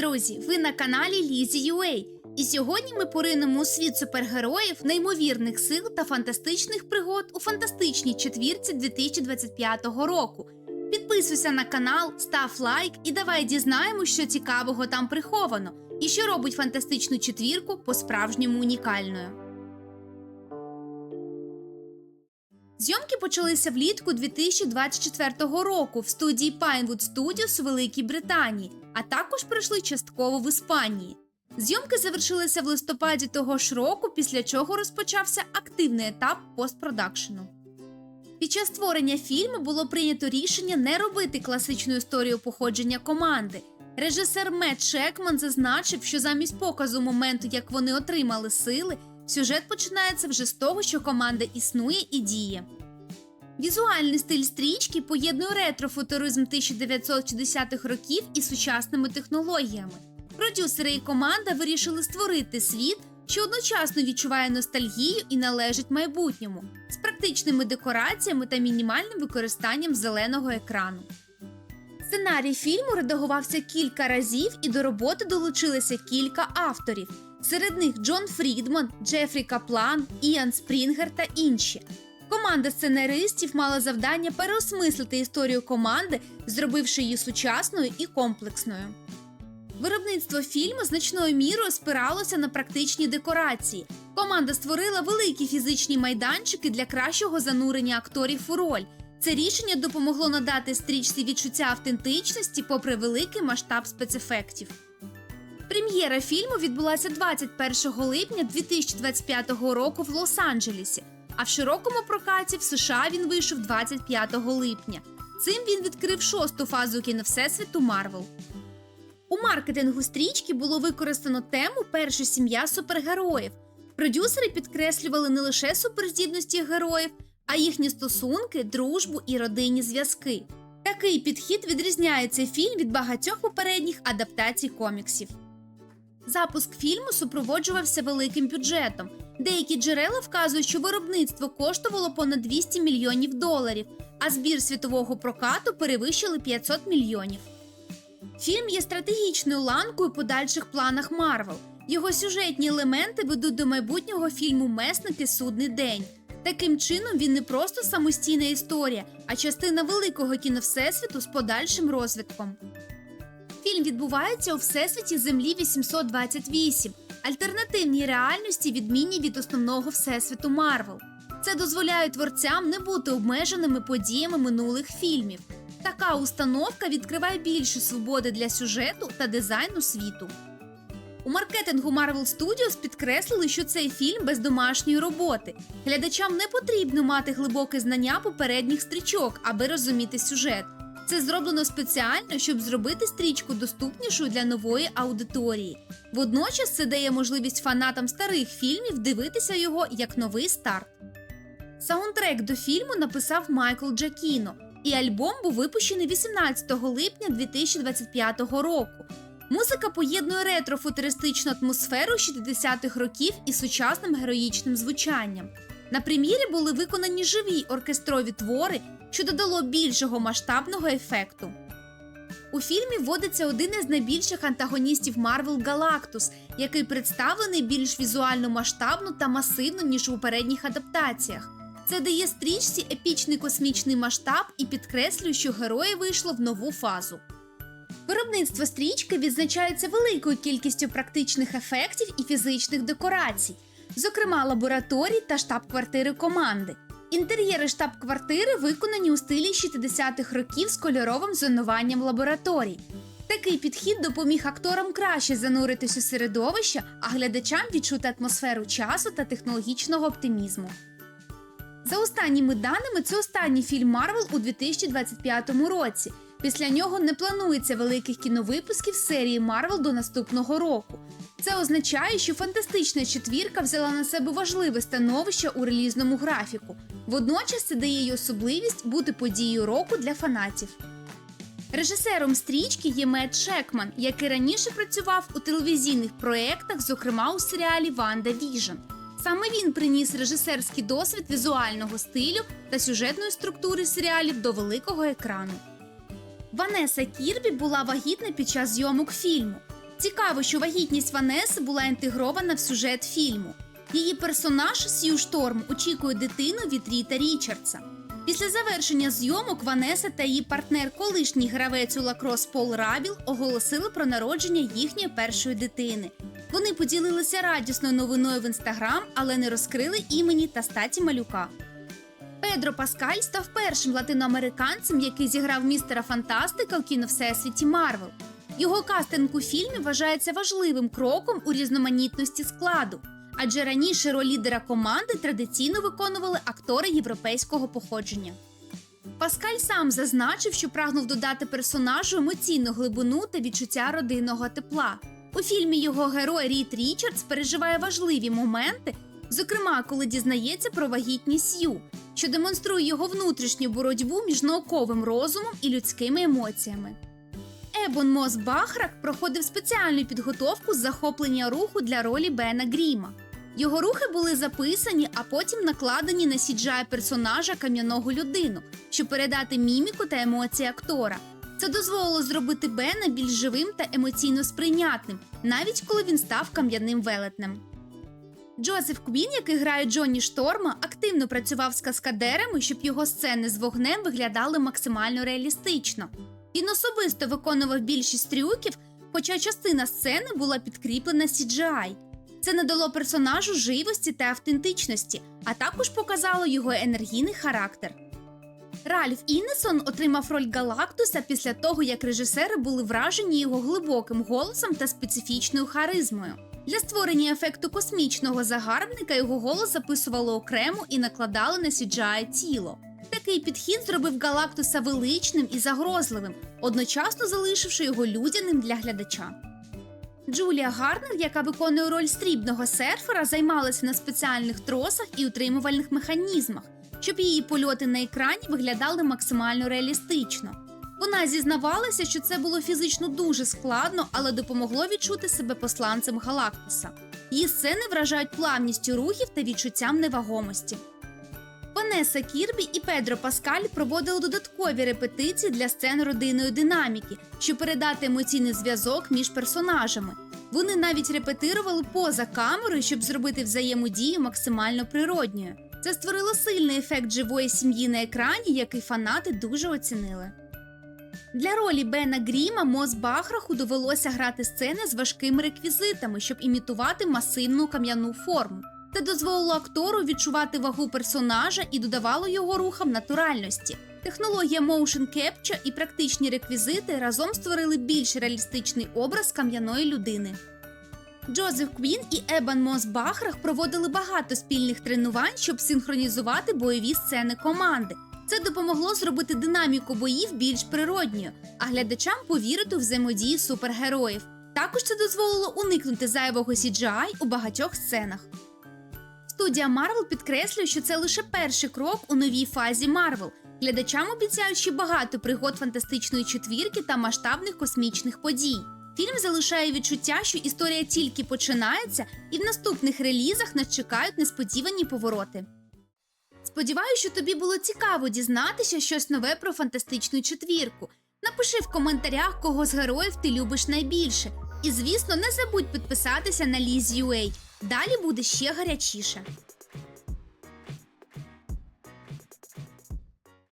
друзі! Ви на каналі Лізі UA. І сьогодні ми поринемо у світ супергероїв, неймовірних сил та фантастичних пригод у фантастичній четвірці 2025 року. Підписуйся на канал, став лайк і давай дізнаємо, що цікавого там приховано, і що робить фантастичну четвірку по-справжньому унікальною. Зйомки почалися влітку 2024 року в студії Pinewood Studios у Великій Британії, а також пройшли частково в Іспанії. Зйомки завершилися в листопаді того ж року, після чого розпочався активний етап постпродакшену. Під час створення фільму було прийнято рішення не робити класичну історію походження команди. Режисер Мет Шекман зазначив, що замість показу моменту, як вони отримали сили, сюжет починається вже з того, що команда існує і діє. Візуальний стиль стрічки поєднує ретрофутуризм 1960-х років із сучасними технологіями. Продюсери і команда вирішили створити світ, що одночасно відчуває ностальгію і належить майбутньому, з практичними декораціями та мінімальним використанням зеленого екрану. Сценарій фільму редагувався кілька разів, і до роботи долучилися кілька авторів. Серед них Джон Фрідман, Джефрі Каплан, Іан Спрінгер та інші. Команда сценаристів мала завдання переосмислити історію команди, зробивши її сучасною і комплексною. Виробництво фільму значною мірою спиралося на практичні декорації. Команда створила великі фізичні майданчики для кращого занурення акторів у роль. Це рішення допомогло надати стрічці відчуття автентичності попри великий масштаб спецефектів. Прем'єра фільму відбулася 21 липня 2025 року в Лос-Анджелесі, а в широкому прокаті в США він вийшов 25 липня. Цим він відкрив шосту фазу кіновсесвіту Марвел. У маркетингу стрічки було використано тему Перша сім'я супергероїв. Продюсери підкреслювали не лише суперздібності героїв, а їхні стосунки, дружбу і родинні зв'язки. Такий підхід відрізняє цей фільм від багатьох попередніх адаптацій коміксів. Запуск фільму супроводжувався великим бюджетом. Деякі джерела вказують, що виробництво коштувало понад 200 мільйонів доларів, а збір світового прокату перевищили 500 мільйонів. Фільм є стратегічною ланкою подальших планах Марвел. Його сюжетні елементи ведуть до майбутнього фільму Месники Судний день. Таким чином, він не просто самостійна історія, а частина великого кіновсесвіту з подальшим розвитком. Фільм відбувається у всесвіті Землі 828, альтернативній реальності, відмінній від основного всесвіту Марвел. Це дозволяє творцям не бути обмеженими подіями минулих фільмів. Така установка відкриває більше свободи для сюжету та дизайну світу. У маркетингу Marvel Studios підкреслили, що цей фільм без домашньої роботи. Глядачам не потрібно мати глибоке знання попередніх стрічок, аби розуміти сюжет. Це зроблено спеціально, щоб зробити стрічку доступнішою для нової аудиторії. Водночас це дає можливість фанатам старих фільмів дивитися його як новий старт. Саундтрек до фільму написав Майкл Джакіно, і альбом був випущений 18 липня 2025 року. Музика поєднує ретро-футуристичну атмосферу 60-х років із сучасним героїчним звучанням. На прем'єрі були виконані живі оркестрові твори, що додало більшого масштабного ефекту. У фільмі вводиться один із найбільших антагоністів Марвел Галактус, який представлений більш візуально масштабно та масивно, ніж у попередніх адаптаціях. Це дає стрічці епічний космічний масштаб і підкреслює, що герої вийшло в нову фазу. Виробництво стрічки відзначається великою кількістю практичних ефектів і фізичних декорацій, зокрема лабораторій та штаб-квартири команди. Інтер'єри штаб-квартири виконані у стилі 60-х років з кольоровим зонуванням лабораторій. Такий підхід допоміг акторам краще зануритись у середовище, а глядачам відчути атмосферу часу та технологічного оптимізму. За останніми даними, це останній фільм Марвел у 2025 році. Після нього не планується великих кіновипусків серії Марвел до наступного року. Це означає, що фантастична четвірка взяла на себе важливе становище у релізному графіку. Водночас це дає їй особливість бути подією року для фанатів. Режисером стрічки є Мет Шекман, який раніше працював у телевізійних проєктах, зокрема у серіалі Ванда Віжн. Саме він приніс режисерський досвід візуального стилю та сюжетної структури серіалів до великого екрану. Ванеса Кірбі була вагітна під час зйомок фільму. Цікаво, що вагітність Ванеси була інтегрована в сюжет фільму. Її персонаж Сью Шторм очікує дитину від Ріта Річардса. Після завершення зйомок Ванеса та її партнер, колишній гравець у лакрос Пол Рабіл, оголосили про народження їхньої першої дитини. Вони поділилися радісною новиною в інстаграм, але не розкрили імені та статі малюка. Педро Паскаль став першим латиноамериканцем, який зіграв містера Фантастика у кіно Всесвіті Марвел. Його кастинг у фільмі вважається важливим кроком у різноманітності складу, адже раніше роль лідера команди традиційно виконували актори європейського походження. Паскаль сам зазначив, що прагнув додати персонажу емоційну глибину та відчуття родинного тепла. У фільмі його герой Рід Річардс переживає важливі моменти, зокрема, коли дізнається про вагітність Сью, що демонструє його внутрішню боротьбу між науковим розумом і людськими емоціями. Ебон Мос Бахрак проходив спеціальну підготовку з захоплення руху для ролі Бена Гріма. Його рухи були записані, а потім накладені на сіджає персонажа кам'яного людину, щоб передати міміку та емоції актора. Це дозволило зробити Бена більш живим та емоційно сприйнятним, навіть коли він став кам'яним велетнем. Джозеф Квін, який грає Джонні Шторма, активно працював з каскадерами, щоб його сцени з вогнем виглядали максимально реалістично. Він особисто виконував більшість трюків, хоча частина сцени була підкріплена CGI. Це надало персонажу живості та автентичності, а також показало його енергійний характер. Ральф Іннесон отримав роль Галактуса після того, як режисери були вражені його глибоким голосом та специфічною харизмою. Для створення ефекту космічного загарбника його голос записували окремо і накладали на CGI тіло. Такий підхід зробив Галактуса величним і загрозливим, одночасно залишивши його людяним для глядача. Джулія Гарнер, яка виконує роль стрібного серфера, займалася на спеціальних тросах і утримувальних механізмах, щоб її польоти на екрані виглядали максимально реалістично. Вона зізнавалася, що це було фізично дуже складно, але допомогло відчути себе посланцем Галактуса. Її сцени вражають плавністю рухів та відчуттям невагомості. Ванеса Кірбі і Педро Паскаль проводили додаткові репетиції для сцен родинної динаміки, щоб передати емоційний зв'язок між персонажами. Вони навіть репетирували поза камерою, щоб зробити взаємодію максимально природньою. Це створило сильний ефект живої сім'ї на екрані, який фанати дуже оцінили. Для ролі Бена Гріма Мос Бахраху довелося грати сцени з важкими реквізитами, щоб імітувати масивну кам'яну форму. Це дозволило актору відчувати вагу персонажа і додавало його рухам натуральності. Технологія Motion Capture і практичні реквізити разом створили більш реалістичний образ кам'яної людини. Джозеф Квін і Ебан Мос Бахрах проводили багато спільних тренувань, щоб синхронізувати бойові сцени команди. Це допомогло зробити динаміку боїв більш природньою, а глядачам повірити у взаємодії супергероїв. Також це дозволило уникнути зайвого CGI у багатьох сценах. Студія Марвел підкреслює, що це лише перший крок у новій фазі Марвел. Глядачам обіцяють ще багато пригод фантастичної четвірки та масштабних космічних подій. Фільм залишає відчуття, що історія тільки починається, і в наступних релізах нас чекають несподівані повороти. Сподіваюся, що тобі було цікаво дізнатися щось нове про фантастичну четвірку. Напиши в коментарях, кого з героїв ти любиш найбільше. І звісно, не забудь підписатися на Liz.ua. Далі буде ще гарячіше.